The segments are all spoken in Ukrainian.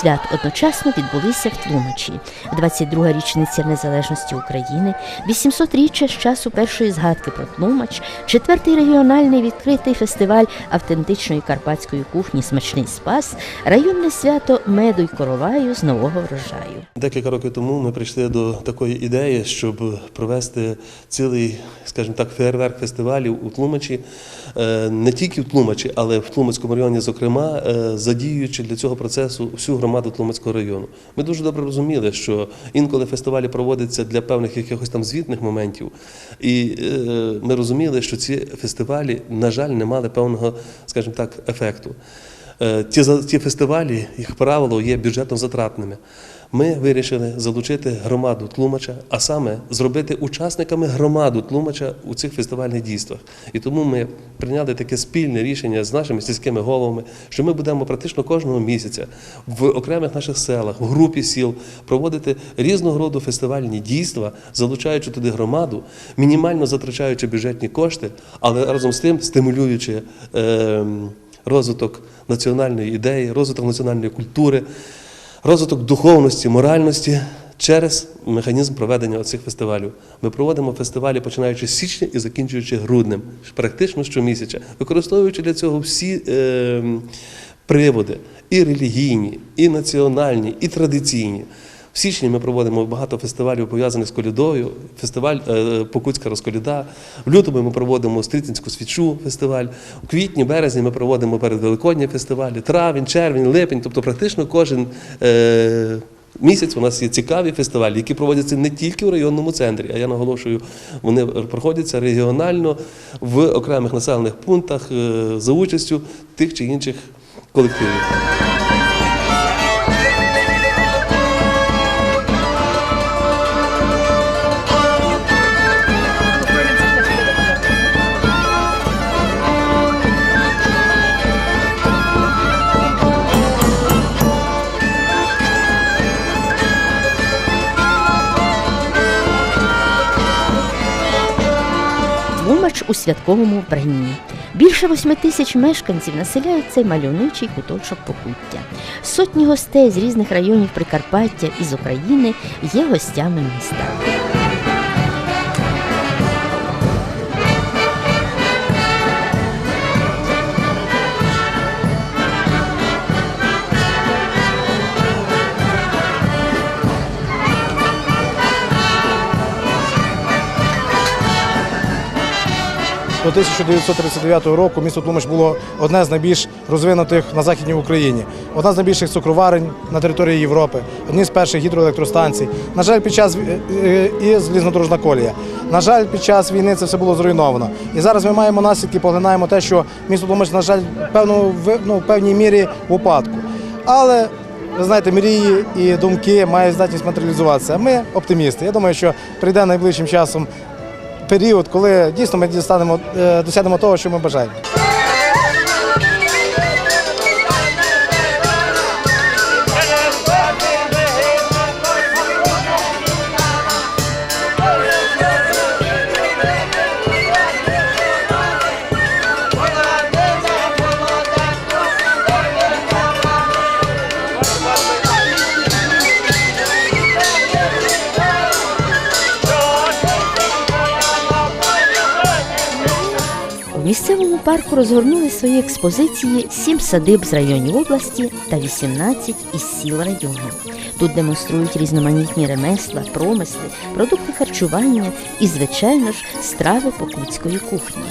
свят одночасно відбулися в Тлумачі. 22-га річниця незалежності України, 800-річчя з часу першої згадки про Тлумач, четвертий регіональний відкритий фестиваль автентичної карпатської кухні Смачний спас, районне свято меду й короваю з нового врожаю. Декілька років тому ми прийшли до такої ідеї, щоб провести цілий, скажімо так, фейерверк фестивалів у Тлумачі, Е, не тільки в Тлумачі, але в Тлумацькому районі, зокрема, е, задіюючи для цього процесу всю громаду Тлумацького району. Ми дуже добре розуміли, що інколи фестивалі проводяться для певних якихось там звітних моментів, і е, ми розуміли, що ці фестивалі, на жаль, не мали певного, скажімо так, ефекту. Е, Ті, ті фестивалі, як правило, є бюджетно затратними. Ми вирішили залучити громаду Тлумача, а саме зробити учасниками громаду Тлумача у цих фестивальних дійствах. І тому ми прийняли таке спільне рішення з нашими сільськими головами, що ми будемо практично кожного місяця в окремих наших селах, в групі сіл проводити різного роду фестивальні дійства, залучаючи туди громаду, мінімально затрачаючи бюджетні кошти, але разом з тим стимулюючи. ем, розвиток національної ідеї, розвиток національної культури, розвиток духовності, моральності через механізм проведення цих фестивалів. Ми проводимо фестивалі, починаючи з січня і закінчуючи груднем, практично щомісяця, використовуючи для цього всі е, приводи і релігійні, і національні, і традиційні. В січні ми проводимо багато фестивалів пов'язаних з колядою, фестиваль е, Покутська розколяда. В лютому ми проводимо Стрітинську свічу фестиваль. У квітні, березні ми проводимо передвеликодні фестивалі, травень, червень, липень. Тобто практично кожен е, місяць у нас є цікаві фестивалі, які проводяться не тільки в районному центрі, а я наголошую, вони проходяться регіонально в окремих населених пунктах е, за участю тих чи інших колективів. У святковому вбранні. Більше восьми тисяч мешканців населяють цей мальовничий куточок покуття. Сотні гостей з різних районів Прикарпаття і з України є гостями міста. 1939 року місто Тлумач було одне з найбільш розвинутих на західній Україні, одна з найбільших цукроварень на території Європи, одні з перших гідроелектростанцій. На жаль, під час е, е, і залізнодорожна колія. На жаль, під час війни це все було зруйновано. І зараз ми маємо наслідки, поглинаємо те, що місто Тлумач, на жаль, певно, ну, в певній мірі в упадку. Але ви знаєте, мрії і думки мають здатність матеріалізуватися. Ми оптимісти. Я думаю, що прийде найближчим часом період, коли дійсно ми дістанемо, е, досягнемо того, що ми бажаємо. Парку розгорнули свої експозиції сім садиб з районів області та 18 із сіл району. Тут демонструють різноманітні ремесла, промисли, продукти харчування і, звичайно ж, страви покутської кухні.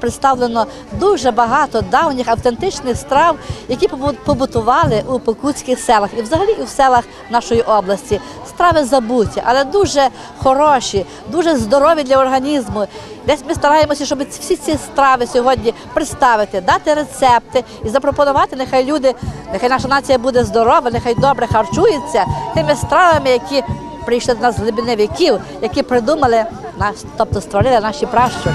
Представлено дуже багато давніх автентичних страв, які побу- побутували у покутських селах і взагалі і в селах нашої області. Страви забуті, але дуже хороші, дуже здорові для організму. Десь ми стараємося, щоб всі ці страви сьогодні представити, дати рецепти і запропонувати. Нехай люди, нехай наша нація буде здорова, нехай добре харчується тими стравами, які прийшли до нас з глибини віків, які придумали нас, тобто створили наші пращури.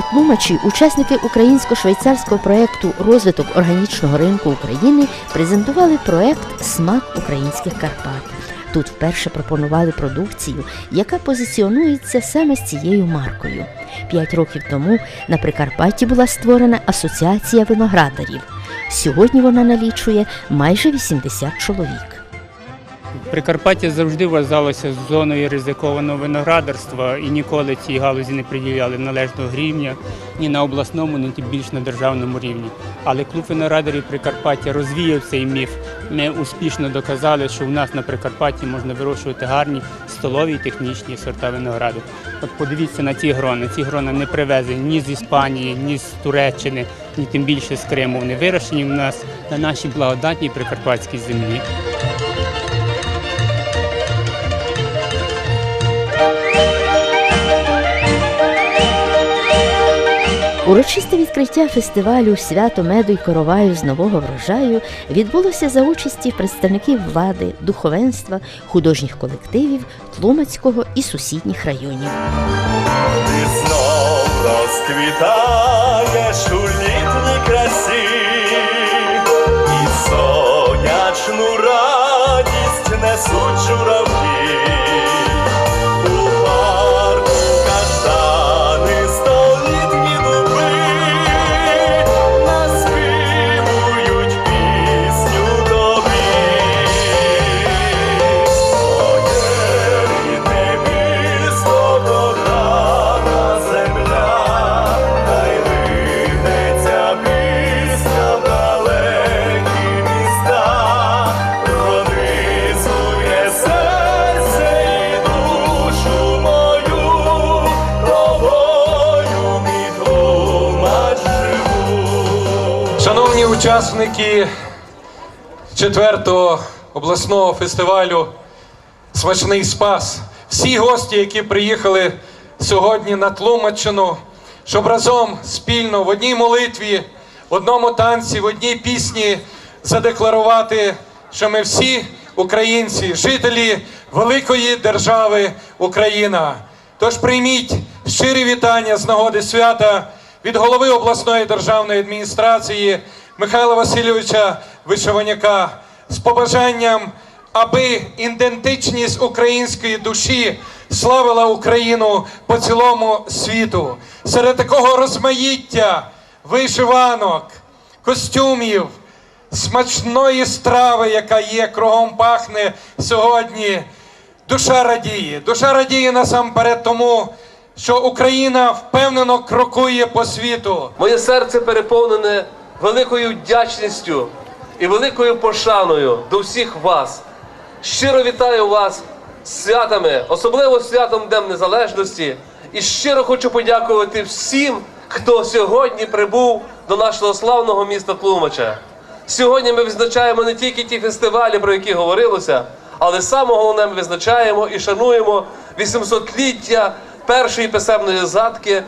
У Тлумачі учасники українсько-швейцарського проєкту Розвиток органічного ринку України презентували проєкт Смак українських Карпат. Тут вперше пропонували продукцію, яка позиціонується саме з цією маркою. П'ять років тому на Прикарпатті була створена асоціація виноградарів. Сьогодні вона налічує майже 80 чоловік. Прикарпаття завжди вважалося зоною ризикованого виноградарства і ніколи цій галузі не приділяли належного рівня ні на обласному, ні тим більш на державному рівні. Але клуб виноградарів Прикарпаття розвіяв цей міф. Ми успішно доказали, що в нас на Прикарпатті можна вирощувати гарні столові і технічні сорта винограду. От подивіться на ці грона. Ці грона не привезені ні з Іспанії, ні з Туреччини, ні тим більше з Криму. Вони вирощені в нас на нашій благодатній прикарпатській землі. Урочисте відкриття фестивалю Свято меду й короваю з нового врожаю відбулося за участі представників влади, духовенства, художніх колективів Тлумацького і сусідніх районів. Ти знов розквітаєш у літній красі, і сонячну радість несуть журавлі. Учасники четвертого обласного фестивалю Смачний Спас, всі гості, які приїхали сьогодні на Тлумаччину, щоб разом спільно в одній молитві, в одному танці, в одній пісні задекларувати, що ми всі українці, жителі великої держави Україна. Тож прийміть щирі вітання з нагоди свята від голови обласної державної адміністрації Михайла Васильовича Вишиваняка з побажанням, аби ідентичність української душі славила Україну по цілому світу. Серед такого розмаїття вишиванок, костюмів, смачної страви, яка є, кругом пахне сьогодні. Душа радіє. Душа радіє насамперед тому, що Україна впевнено крокує по світу. Моє серце переповнене великою вдячністю і великою пошаною до всіх вас. Щиро вітаю вас святами, особливо святом Днем Незалежності. І щиро хочу подякувати всім, хто сьогодні прибув до нашого славного міста Тлумача. Сьогодні ми відзначаємо не тільки ті фестивалі, про які говорилося, але саме головне ми відзначаємо і шануємо 800-ліття першої писемної згадки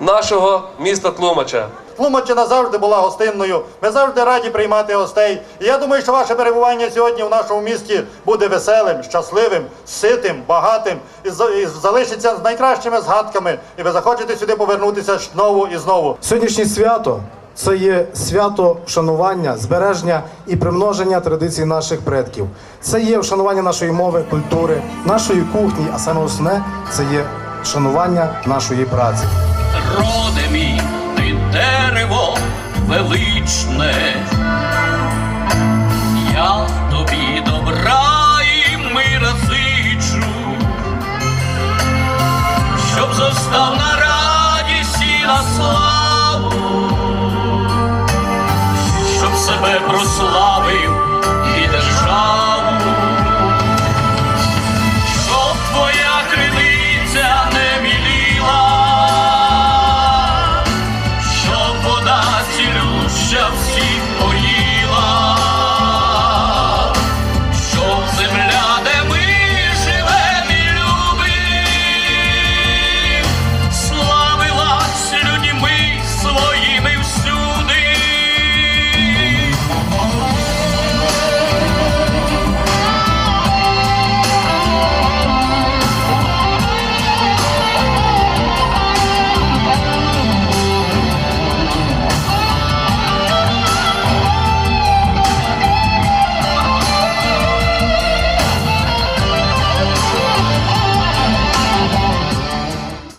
нашого міста Тлумача. Тлумаччина завжди була гостинною. Ми завжди раді приймати гостей. І я думаю, що ваше перебування сьогодні в нашому місті буде веселим, щасливим, ситим, багатим і за- і залишиться з найкращими згадками. І ви захочете сюди повернутися знову і знову. Сьогоднішнє свято це є свято вшанування, збереження і примноження традицій наших предків. Це є вшанування нашої мови, культури, нашої кухні, а саме основне це є шанування нашої праці. роде мій, величне,